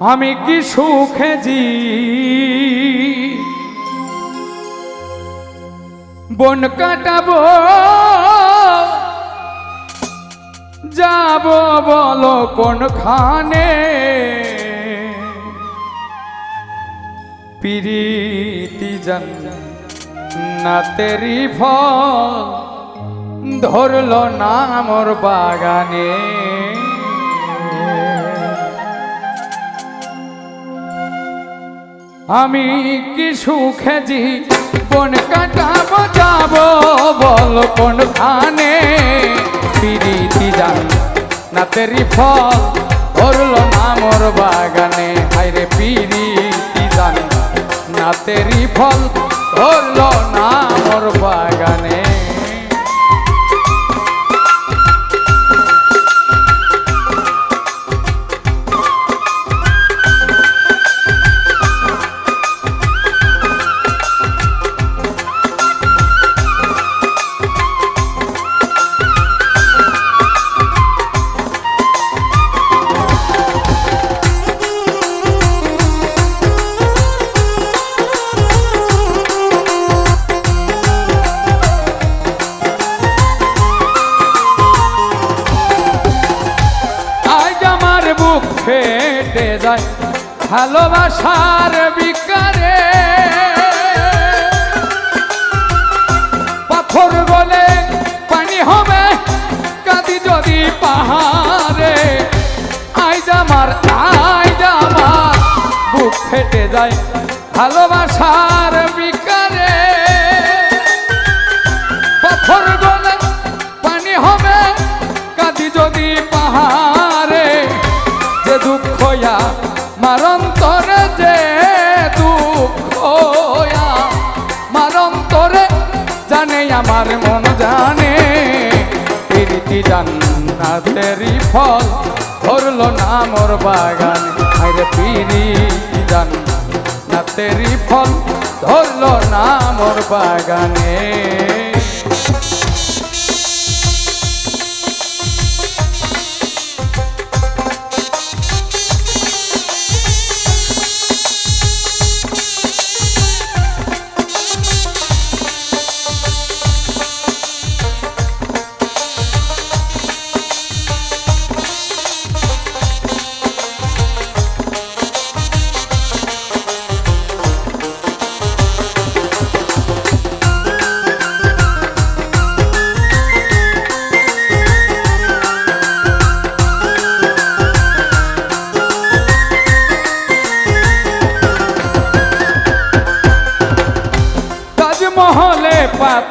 আমি কি সুখে জি? বন কাটাবো, যাব বলো কোনখানে? পিরিতি জন না তেরি ফল ধরল না মোর বাগানে। আমি কি সুখে জি বন কাটাবো, যাব? বল কোন খানে পিরিতি জান, না তেরি ফল। ধরলো না মোর বাগানে হাইরে পিরিতি জান, না তেরি ফল। ধরলো না মোর বাগানে। ফেটে যায় ভালোবাসার বিকারে। পাথর বলে পানি হবে কাঁদি যদি পাহাড়ে। আজ আমার আজ আমার বুক ফেটে যায় ভালোবাসার আমার মন জানে, প্রীতি জান্নাতেরই ফল। ধরলো না মোর বাগান, আরে পিরি জান্নাতেরই ফল। ধরল না মোর বাগানে।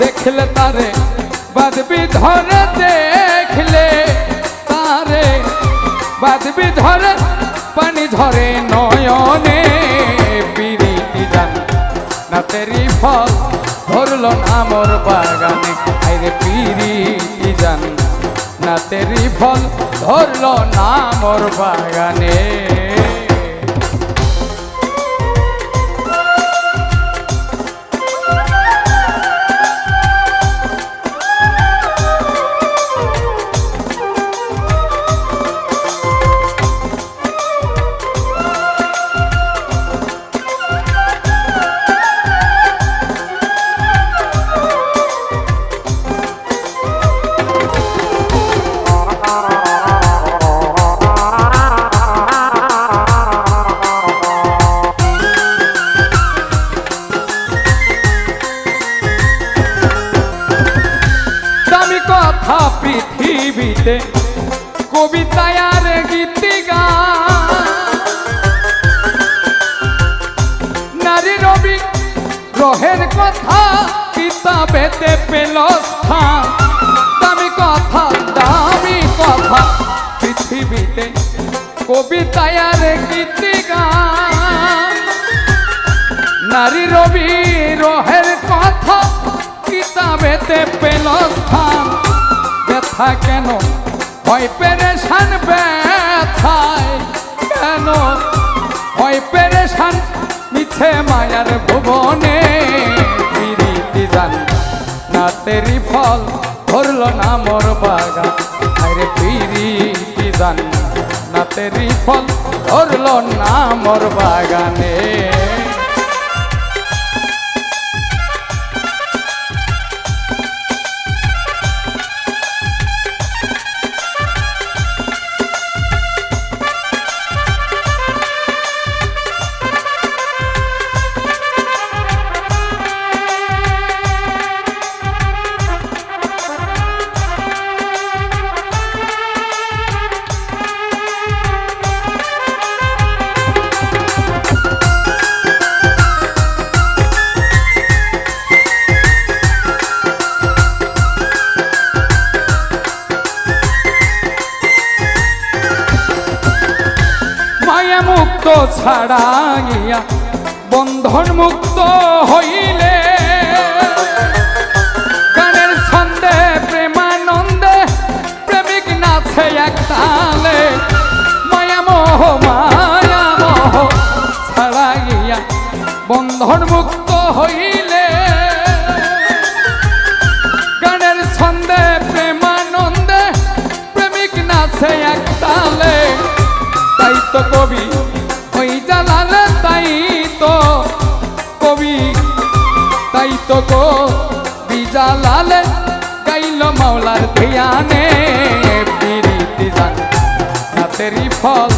দেখলে তারে বাদবি ধরে দেখলে তারে। বাদবি ধরে পানি ধরে নয়নে পিরিতি জান। না তেরি ফল ধরলো না মোর বাগানে, আইরে পিরিতি জান। না তেরি ফল ধরলো না মোর বাগানে। পৃথিবীতে কবিতায় আর গীতিগা। নারী রবি, গ্রহের কথা কিতাবেতে পেল স্থান। দামি কথা দামি কথা, পৃথিবীতে কবিতা তায়ার গীতি গান নারী রবি রোহের কথা কিতাবেতে পেল স্থান। ব্যথা কেন? হয় পেরেশান ব্যথায় কেন? হয় পেরেশান মিছে মায়ার ভুবনে পিরিতি জান না তেরি ফল ধরল না মোর বাগান। আরে পিরিতি জান না তেরি ফল ধরল না মোর বাগানে। মুক্ত ছাড়াইয়া বন্ধন মুক্ত হইলে। গানের ছন্দে, প্রেমানন্দে প্রেমিক নাচে এক তালে। মায়া মোহ মায়া মোহ ছাড়াইয়া বন্ধন মুক্ত হইলে। মাওলার ধিয়ানে পিরিতি জান। হাতেরই ফল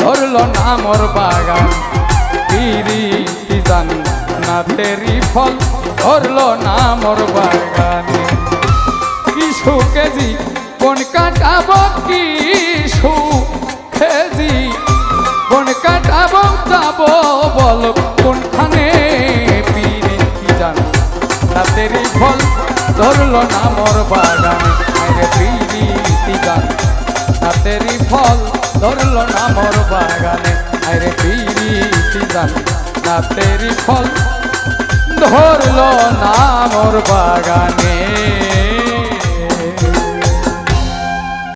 ধরল না মোর বাগান। পিরিতি জান নাতেরই ফল ধরল না মোর বাগানে। কিশু কেজি কোন কাটাবো কিশু কেজি কোন কাটাবো, যাব বল কোনখানে কি জান। রাতেরই ফল ধরলো না মোর বাগানে। পিড়ি কি জান রাতেরই ফল ধরল না মোর বাগানে। আরে পিড়ি কি জান রাতেরই ফল ধরল না মোর বাগানে।